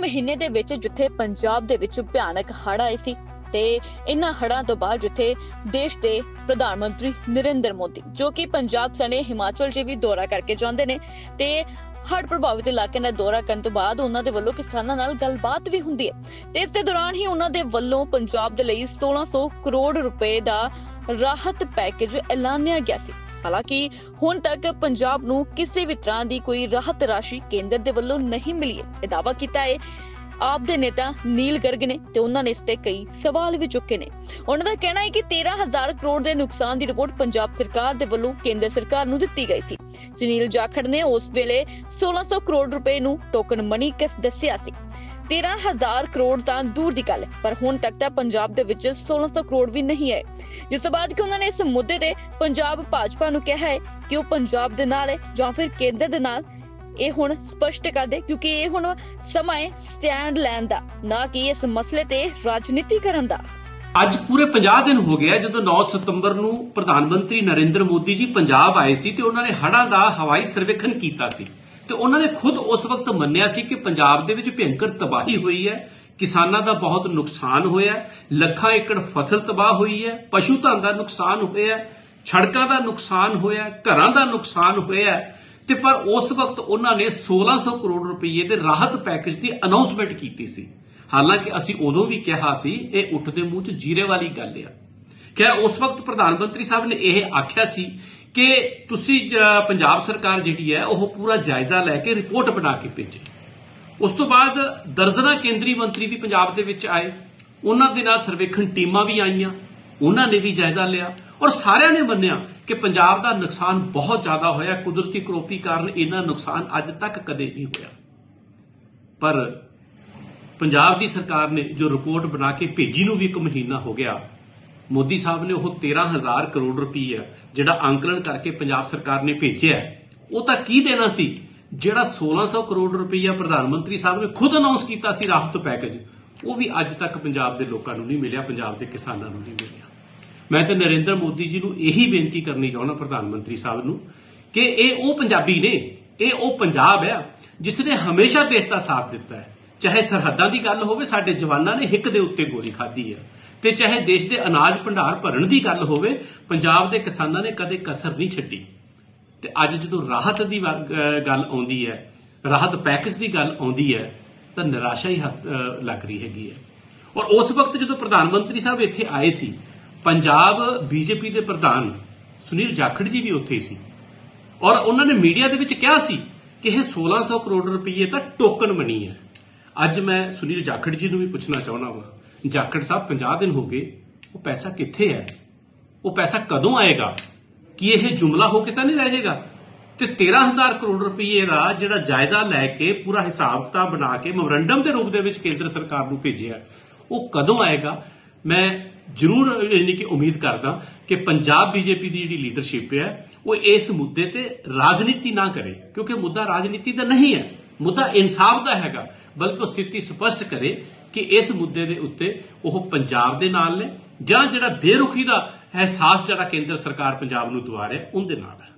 ਮਹੀਨੇ ਦੇ ਵਿੱਚ ਜਿੱਥੇ ਪੰਜਾਬ ਦੇ ਵਿੱਚ ਭਿਆਨਕ ਹੜ੍ਹ ਆਏ ਸੀ ਤੇ ਇਨ੍ਹਾਂ ਹੜ੍ਹਾਂ ਤੋਂ ਬਾਅਦ ਜਿੱਥੇ ਦੇਸ਼ ਦੇ ਪ੍ਰਧਾਨ ਮੰਤਰੀ ਨਰਿੰਦਰ ਮੋਦੀ, ਜੋ ਕਿ ਪੰਜਾਬ ਸਣੇ ਹਿਮਾਚਲ 'ਚ ਵੀ ਦੌਰਾ ਕਰਕੇ ਜਾਂਦੇ ਨੇ ਤੇ ਹੜ੍ਹ ਪ੍ਰਭਾਵਿਤ ਇਲਾਕੇ ਦਾ ਦੌਰਾ ਕਰਨ ਤੋਂ ਬਾਅਦ ਉਹਨਾਂ ਦੇ ਵੱਲੋਂ ਕਿਸਾਨਾਂ ਨਾਲ ਗੱਲਬਾਤ ਵੀ ਹੁੰਦੀ ਹੈ ਤੇ ਇਸ ਦੇ ਦੌਰਾਨ ਹੀ ਉਹਨਾਂ ਦੇ ਵੱਲੋਂ ਪੰਜਾਬ ਦੇ ਲਈ 1600 ਕਰੋੜ ਰੁਪਏ ਦਾ ਰਾਹਤ ਪੈਕੇਜ ਐਲਾਨਿਆ ਗਿਆ ਸੀ। ਹਾਲਾਂਕਿ ਹੁਣ ਤੱਕ ਪੰਜਾਬ ਨੂੰ ਕਿਸੇ ਵੀ ਤਰ੍ਹਾਂ ਦੀ ਕੋਈ ਰਾਹਤ ਰਾਸ਼ੀ ਕੇਂਦਰ ਦੇ ਵੱਲੋਂ ਨਹੀਂ ਮਿਲੀ ਹੈ। ਇਹ ਦਾਅਵਾ ਕੀਤਾ ਹੈ, ਆਪ ਦੇ ਨੇਤਾ ਨੀਲ ਗਰਗ ਨੇ ਤੇ ਉਹਨਾਂ ਨੇ ਇਸ ਤੇ ਕਈ ਸਵਾਲ ਵੀ ਚੁੱਕੇ ਨੇ। ਉਹਨਾਂ ਦਾ ਕਹਿਣਾ ਹੈ ਕਿ 13000 ਕਰੋੜ ਦੇ ਨੁਕਸਾਨ ਦੀ ਰਿਪੋਰਟ ਪੰਜਾਬ ਸਰਕਾਰ ਦੇ ਵੱਲੋਂ ਕੇਂਦਰ ਸਰਕਾਰ ਨੂੰ ਦਿੱਤੀ ਗਈ ਸੀ। ਸੁਨੀਲ ਜਾਖੜ ਨੇ ਉਸ ਵੇਲੇ 1600 ਕਰੋੜ ਰੁਪਏ ਨੂੰ ਟੋਕਨ ਮਨੀ ਕਿਸ ਦੱਸਿਆ ਸੀ। 13000 ਕਰੋੜ ਤਾਂ ਦੂਰ ਦੀ ਗੱਲ ਹੈ, ਪਰ ਹੁਣ ਤੱਕ ਤਾਂ ਪੰਜਾਬ ਦੇ ਵਿੱਚ 1600 ਕਰੋੜ ਵੀ ਨਹੀਂ ਹੈ ਜਿਸ ਤੋਂ ਬਾਅਦ ਕਿ ਉਹਨਾਂ ਨੇ ਇਸ ਮੁੱਦੇ ਤੇ ਪੰਜਾਬ ਭਾਜਪਾ ਨੂੰ ਕਿਹਾ ਹੈ ਕਿ ਉਹ ਪੰਜਾਬ ਦੇ ਨਾਲ ਹੈ ਜਾਂ ਫਿਰ ਕੇਂਦਰ ਦੇ ਨਾਲ, ਇਹ ਹੁਣ ਸਪਸ਼ਟ ਕਰ ਦੇ, ਕਿਉਂਕਿ ਇਹ ਹੁਣ ਸਮਾਂ ਹੈ ਸਟੈਂਡ ਲੈਣ ਦਾ, ਨਾ ਕਿ ਇਸ ਮਸਲੇ ਤੇ ਰਾਜਨੀਤੀ ਕਰਨ ਦਾ। ਅੱਜ ਪੂਰੇ 50 ਦਿਨ ਹੋ ਗਿਆ ਜਦੋਂ 9 ਸਤੰਬਰ ਨੂੰ ਪ੍ਰਧਾਨ ਮੰਤਰੀ ਨਰਿੰਦਰ ਮੋਦੀ ਜੀ ਪੰਜਾਬ ਆਏ ਸੀ ਤੇ ਉਹਨਾਂ ਨੇ ਹੜ੍ਹਾਂ ਦਾ ਹਵਾਈ ਸਰਵੇਖਣ ਕੀਤਾ ਸੀ। ਤੇ ਉਹਨਾਂ ਨੇ ਖੁਦ ਉਸ ਵਕਤ ਮੰਨਿਆ ਸੀ ਕਿ ਪੰਜਾਬ ਦੇ ਵਿੱਚ ਭਿਅੰਕਰ ਤਬਾਹੀ ਹੋਈ ਹੈ, ਕਿਸਾਨਾਂ ਦਾ ਬਹੁਤ ਨੁਕਸਾਨ ਹੋਇਆ ਲੱਖਾਂ ਏਕੜ ਫਸਲ ਤਬਾਹ ਹੋਈ ਹੈ ਪਸ਼ੂ ਧਨ ਦਾ ਨੁਕਸਾਨ ਹੋਇਆ ਹੈ ਸੜਕਾਂ ਦਾ ਨੁਕਸਾਨ ਹੋਇਆ ਘਰਾਂ ਦਾ ਨੁਕਸਾਨ ਹੋਇਆ ਹੈ, ਤੇ ਪਰ ਉਸ ਵਕਤ ਉਹਨਾਂ ਨੇ 1600 ਕਰੋੜ ਰੁਪਏ ਦੇ ਰਾਹਤ ਪੈਕੇਜ ਦੀ ਅਨਾਉਂਸਮੈਂਟ ਕੀਤੀ ਸੀ। ਹਾਲਾਂਕਿ ਅਸੀਂ ਉਦੋਂ ਵੀ ਕਿਹਾ ਸੀ, ਇਹ ਉੱਠਦੇ ਮੂੰਹ 'ਚ ਜੀਰੇ ਵਾਲੀ ਗੱਲ ਆ। ਕਿ ਉਸ ਵਕਤ ਪ੍ਰਧਾਨ ਮੰਤਰੀ ਸਾਹਿਬ ਨੇ ਇਹ ਆਖਿਆ ਸੀ ਕਿ ਤੁਸੀਂ ਪੰਜਾਬ ਸਰਕਾਰ ਜਿਹੜੀ ਹੈ, ਉਹ ਪੂਰਾ ਜਾਇਜ਼ਾ ਲੈ ਕੇ ਰਿਪੋਰਟ ਬਣਾ ਕੇ ਭੇਜੇ। ਉਸ ਤੋਂ ਬਾਅਦ ਦਰਜਨਾ ਕੇਂਦਰੀ ਮੰਤਰੀ ਵੀ ਪੰਜਾਬ ਦੇ ਵਿੱਚ ਆਏ। ਉਹਨਾਂ ਦੇ ਨਾਲ ਸਰਵੇਖਣ ਟੀਮਾਂ ਵੀ ਆਈਆਂ। ਉਹਨਾਂ ਨੇ ਵੀ ਜਾਇਜ਼ਾ ਲਿਆ। ਔਰ ਸਾਰਿਆਂ ਨੇ ਮੰਨਿਆ ਕਿ ਪੰਜਾਬ ਦਾ ਨੁਕਸਾਨ ਬਹੁਤ ਜ਼ਿਆਦਾ ਹੋਇਆ। ਕੁਦਰਤੀ ਕਰੋਪੀ ਕਾਰਨ ਇਹਨਾਂ ਨੁਕਸਾਨ ਅੱਜ ਤੱਕ ਕਦੇ ਨਹੀਂ ਹੋਇਆ। ਪਰ ਪੰਜਾਬ ਦੀ ਸਰਕਾਰ ਨੇ ਜੋ ਰਿਪੋਰਟ ਬਣਾ ਕੇ ਭੇਜੀ ਨੂੰ ਵੀ ਇੱਕ ਮਹੀਨਾ ਹੋ ਗਿਆ ਮੋਦੀ ਸਾਹਿਬ ਨੇ ਉਹ 13000 ਕਰੋੜ ਰੁਪਈਆ ਜਿਹੜਾ ਅੰਕਲਨ ਕਰਕੇ ਪੰਜਾਬ ਸਰਕਾਰ ਨੇ ਭੇਜਿਆ ਉਹ ਤਾਂ ਕੀ ਦੇਣਾ ਸੀ? ਜਿਹੜਾ 1600 ਕਰੋੜ ਰੁਪਈਆ ਪ੍ਰਧਾਨ ਮੰਤਰੀ ਸਾਹਿਬ ਨੇ ਖੁਦ ਅਨਾਉਂਸ ਕੀਤਾ ਸੀ ਰਾਹਤ ਪੈਕੇਜ ਉਹ ਵੀ ਅੱਜ ਤੱਕ ਪੰਜਾਬ ਦੇ ਲੋਕਾਂ ਨੂੰ ਨਹੀਂ ਮਿਲਿਆ, ਪੰਜਾਬ ਦੇ ਕਿਸਾਨਾਂ ਨੂੰ ਨਹੀਂ ਮਿਲਿਆ। ਮੈਂ ਤਾਂ ਨਰਿੰਦਰ ਮੋਦੀ ਜੀ ਨੂੰ ਇਹੀ ਬੇਨਤੀ ਕਰਨੀ ਚਾਹੁੰਦਾ ਪ੍ਰਧਾਨ ਮੰਤਰੀ ਸਾਹਿਬ ਨੂੰ ਕਿ ਇਹ ਉਹ ਪੰਜਾਬੀ ਨੇ, ਇਹ ਉਹ ਪੰਜਾਬ ਹੈ ਜਿਸ ਨੇ ਹਮੇਸ਼ਾ ਦੇਸ਼ ਦਾ ਸਾਥ ਦਿੱਤਾ ਹੈ। ਚਾਹੇ ਸਰਹੱਦਾਂ ਦੀ ਗੱਲ ਹੋਵੇ, ਸਾਡੇ ਜਵਾਨਾਂ ਨੇ ਹਿੱਕ ਦੇ ਉੱਤੇ ਗੋਲੀ ਖਾਧੀ ਹੈ। ਤੇ ਚਾਹੇ ਦੇਸ਼ ਦੇ ਅਨਾਜ ਭੰਡਾਰ ਭਰਨ ਦੀ ਗੱਲ ਹੋਵੇ, ਪੰਜਾਬ ਦੇ ਕਿਸਾਨਾਂ ਨੇ ਕਦੇ ਕਸਰ ਨਹੀਂ ਛੱਡੀ। ਤੇ ਅੱਜ ਜਦੋਂ ਰਾਹਤ ਦੀ ਵਾ- ਗੱਲ ਆਉਂਦੀ ਹੈ, ਰਾਹਤ ਪੈਕੇਜ ਦੀ ਗੱਲ ਆਉਂਦੀ ਹੈ, ਤਾਂ ਨਿਰਾਸ਼ਾ ਹੀ ਹੱਥ- ਲੱਗ ਰਹੀ ਹੈਗੀ ਹੈ। ਔਰ ਉਸ ਵਕਤ ਜਦੋਂ ਪ੍ਰਧਾਨ ਮੰਤਰੀ ਸਾਹਿਬ ਇੱਥੇ ਆਏ ਸੀ, ਪੰਜਾਬ ਬੀਜੇਪੀ ਦੇ ਪ੍ਰਧਾਨ ਸੁਨੀਲ ਜਾਖੜ ਜੀ ਵੀ ਉੱਥੇ ਸੀ। ਔਰ ਉਹਨਾਂ ਨੇ ਮੀਡੀਆ ਦੇ ਵਿੱਚ ਕਿਹਾ ਸੀ ਕਿ ਇਹ 1600 ਕਰੋੜ ਰੁਪਏ ਤਾਂ ਟੋਕਨ ਮਨੀ ਹੈ। ਅੱਜ ਮੈਂ ਸੁਨੀਲ ਜਾਖੜ ਜੀ ਨੂੰ ਵੀ ਪੁੱਛਣਾ ਚਾਹੁੰਦਾ ਹਾਂ ਜਾਖੜ ਸਾਹਿਬ 50 ਦਿਨ ਹੋ ਗਏ, ਉਹ ਪੈਸਾ ਕਿੱਥੇ ਹੈ? ਉਹ ਪੈਸਾ ਕਦੋਂ ਆਏਗਾ? ਕੀ ਇਹ ਜੁਮਲਾ ਹੋ ਕੇ ਤਾਂ ਨਹੀਂ ਰਹਿ ਜਾਏਗਾ ਤੇ 13000 ਕਰੋੜ ਰੁਪਏ ਦਾ ਜਿਹੜਾ ਜਾਇਜ਼ਾ ਲੈ ਕੇ ਪੂਰਾ ਹਿਸਾਬ ਕਿਤਾਬ ਬਣਾ ਕੇ ਮੈਮੋਰੰਡਮ ਦੇ ਰੂਪ ਦੇ ਵਿੱਚ ਕੇਂਦਰ ਸਰਕਾਰ ਨੂੰ ਭੇਜਿਆ, ਉਹ ਕਦੋਂ ਆਏਗਾ? ਮੈਂ ਜ਼ਰੂਰ, ਯਾਨੀ ਕਿ ਉਮੀਦ ਕਰਦਾ ਕਿ ਪੰਜਾਬ ਬੀਜੇਪੀ ਦੀ ਜਿਹੜੀ ਲੀਡਰਸ਼ਿਪ ਹੈ, ਉਹ ਇਸ ਮੁੱਦੇ ਤੇ ਰਾਜਨੀਤੀ ਨਾ ਕਰੇ, ਕਿਉਂਕਿ ਮੁੱਦਾ ਰਾਜਨੀਤੀ ਦਾ ਨਹੀਂ ਹੈ। ਮੁੱਦਾ ਇਨਸਾਫ ਦਾ ਹੈਗਾ, ਬਲਕਿ ਸਥਿਤੀ ਸਪਸ਼ਟ ਕਰੇ ਕਿ ਇਸ ਮੁੱਦੇ ਦੇ ਉੱਤੇ ਉਹ ਪੰਜਾਬ ਦੇ ਨਾਲ ਨੇ ਜਾਂ ਜਿਹੜਾ ਬੇਰੁਖੀ ਦਾ ਅਹਿਸਾਸ ਜਿਹੜਾ ਕੇਂਦਰ ਸਰਕਾਰ ਪੰਜਾਬ ਨੂੰ ਦਵਾ ਰਿਹਾ, ਉਹਦੇ ਨਾਲ ਹੈ।